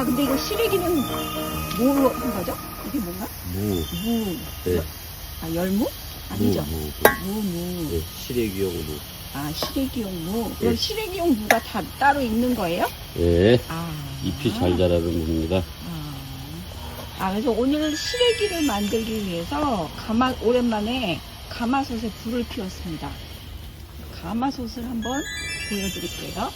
아 근데 이거 시래기는 뭐로 한 거죠? 이게 뭔가? 무, 무. 네. 아 열무? 무, 아니죠. 무, 무, 무. 네, 시래기용 무. 아 시래기용 무. 그럼 네. 시래기용 무가 다 따로 있는 거예요? 네, 아. 잎이 잘 자라는 무입니다. 아. 아, 그래서 오늘 시래기를 만들기 위해서 가마, 오랜만에 가마솥에 불을 피웠습니다. 가마솥을 한번 보여드릴게요.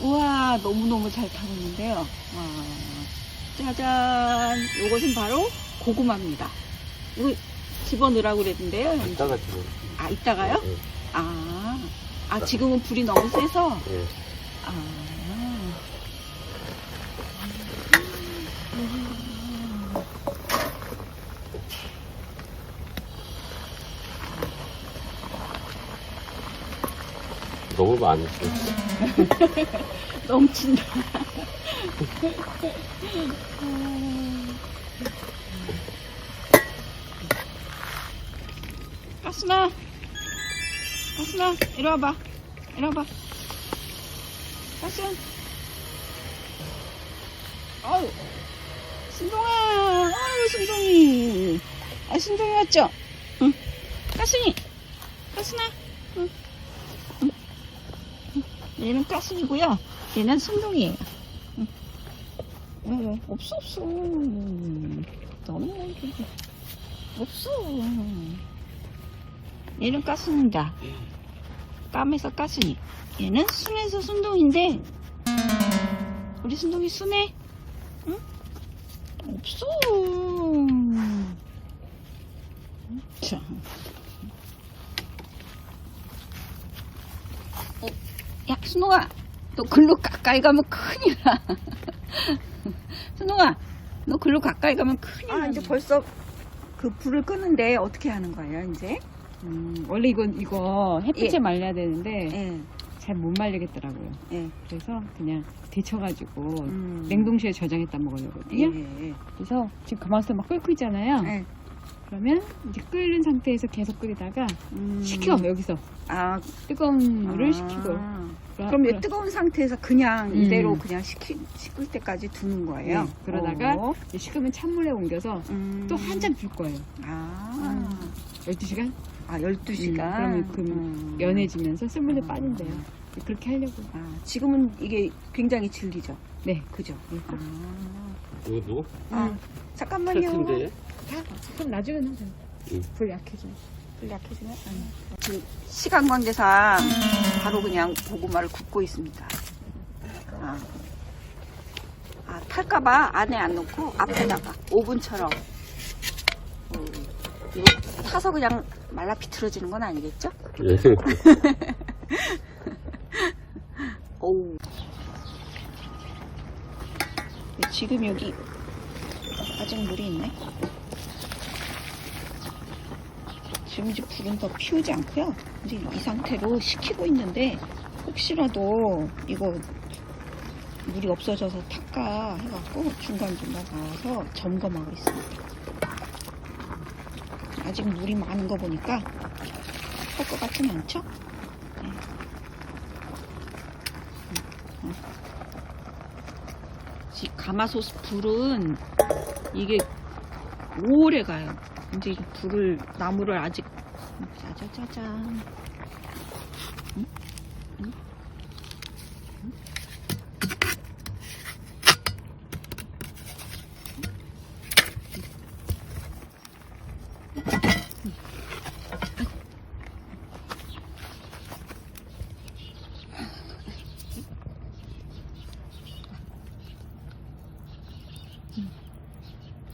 음, 우와, 너무너무 잘 타고 있는데요. 와, 짜잔. 요것은 바로 고구마입니다. 이거 집어넣으라고 그랬는데요. 이따가 지금. 아, 이따가요? 네, 아, 아, 지금은 불이 너무 세서 네. 아. 너무 많이. 넘친다. 가순아, 가순아, 이리 와봐. 이리 와봐. 가순. 아유, 순동아, 아유, 순동이. 아, 순동이 왔죠? 응. 가순아, 응. 응. 응. 얘는 가순이고요. 얘는 순동이에요. 응. 응, 없어, 없어. 너무, 없어. 얘는 가순이다. 깜에서 가순이. 얘는 순에서 순동인데, 우리 순동이 순해? 응? 없어. 자. 야, 순동아. 너 글로 가까이 가면 큰일 나. 순동아, 너 글로 가까이 가면 큰일 나. 아, 이제 벌써 그 불을 끄는데 어떻게 하는 거예요, 이제? 음, 원래 이건 이거 햇빛에 예. 말려야 되는데 예, 잘 못 말리겠더라고요. 예. 그래서 그냥 데쳐가지고 음. 냉동실에 저장했다 먹으려거든요. 예, 예. 그래서 지금 가마솥에 막 끓고 있잖아요. 예. 그러면 이제 끓는 상태에서 계속 끓이다가 음. 식혀 여기서 아, 뜨거운 물을 아. 식히고. 그럼 이 뜨거운 상태에서 그냥 음. 이대로 그냥 식히, 식을 때까지 두는 거예요? 네, 그러다가 오. 이제 식으면 찬물에 옮겨서 음. 또 한참 둘 거예요. 아, 12시간? 아 12시간? 음, 그러면 그 연해지면서 쓴물이 빠진대요. 그렇게 하려고. 아, 지금은 이게 굉장히 질기죠? 네. 그죠? 네. 아, 이거 누구? 아, 잠깐만요. 패스인데? 자, 그럼 나중에. 응. 불 약해져. 불 약해지네? 그 시간 관계상 바로 그냥 고구마를 굽고 있습니다. 아, 아 탈까봐 안에 안 넣고 앞에다가 오븐처럼 음, 이거 타서 그냥 말라 비틀어지는 건 아니겠죠? 예. 오우. 지금 여기 아직 물이 있네. 지금 이제 불은 더 피우지 않고요. 이제 이 상태로 식히고 있는데 혹시라도 이거 물이 없어져서 탁까 해갖고 중간중간 나와서 점검하고 있습니다. 아직 물이 많은 거 보니까 할 것 같진 않죠? 이 가마솥 불은 이게 오래 가요. 이제 이 불을 나무를 아직 짜자자잔. 응? 응? 응?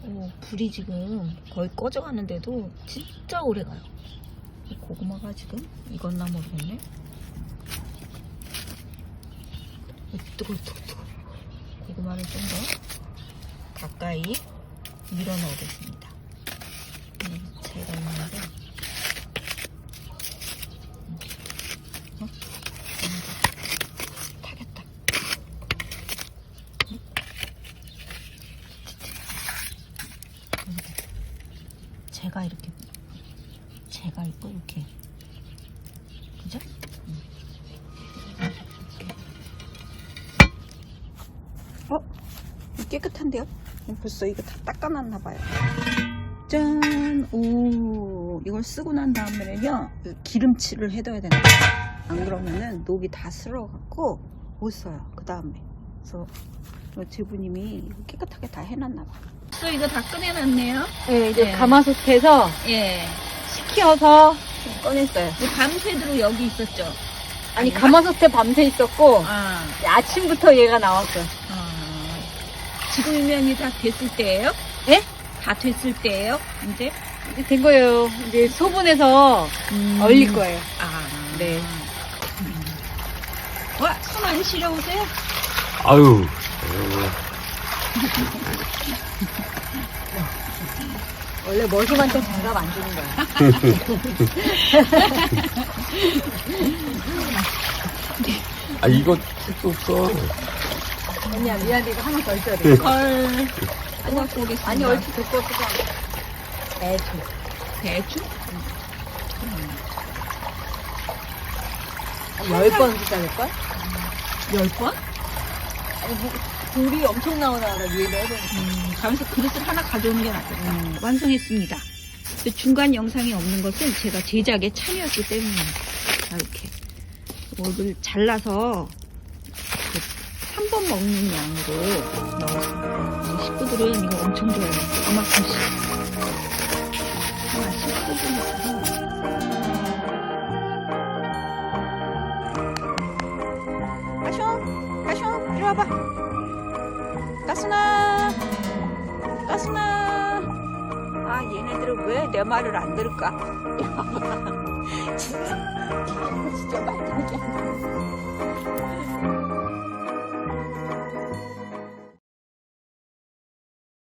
오, 불이 지금 거의 꺼져가는데도 진짜 오래 가요. 이 고구마가 지금 익었나 모르겠네. 오, 뜨거워, 뜨거워. 고구마를 좀 더 가까이 밀어 넣어보겠습니다. 네, 제가 있는데. 음. 어? 음. 타겠다. 제가 이렇게 제가 있고 이렇게 그죠? 음. 이렇게. 깨끗한데요? 벌써 이거 다 닦아놨나 봐요. 짠! 오, 이걸 쓰고 난 다음에는요, 그 기름칠을 해둬야 된다. 안 그러면은 녹이 다 쓸어갖고 못 써요. 그 다음에. 그래서 저 제부님이 이거 깨끗하게 다 해놨나 봐. 또 이거 다 꺼내놨네요. 네, 이제 네. 가마솥에서 예. 식혀서 꺼냈어요. 뭐 밤새도록 여기 있었죠. 아니 가마솥에 밤새 있었고 아, 아침부터 얘가 나왔어요. 아. 지금이면 이게 다 됐을 때예요? 예? 다 됐을 때예요? 이제? 이제 된 거예요. 이제 소분해서 얼릴 거예요. 아, 네. 와, 숨안 쉬려오세요? 아유. 원래 머슴한테 장갑 안 주는 거야. 아, 이거 택도 없어. 언니야 미안해 이거 하나 더 있어야 돼. 헐. 또 갖고 오겠습니다. 아니 얼추 듣고 쓰지 않아. 대충. 대충? 열번 쓰자을걸? 열 번? 불이 엄청 나오나 봐 위에. 음, 가면서 그릇을 하나 가져오는 게 낫겠다. 음, 완성했습니다. 그 중간 영상이 없는 것은 제가 제작에 참여했기 때문입니다. 자, 이렇게. 이걸 잘라서 한번 먹는 양으로 넣었습니다. 식구들은 이거 엄청 좋아해요. 이만큼씩. 아, 얘네들은 왜 내 말을 안 들을까? 진짜, 진짜 말 들게 안 돼.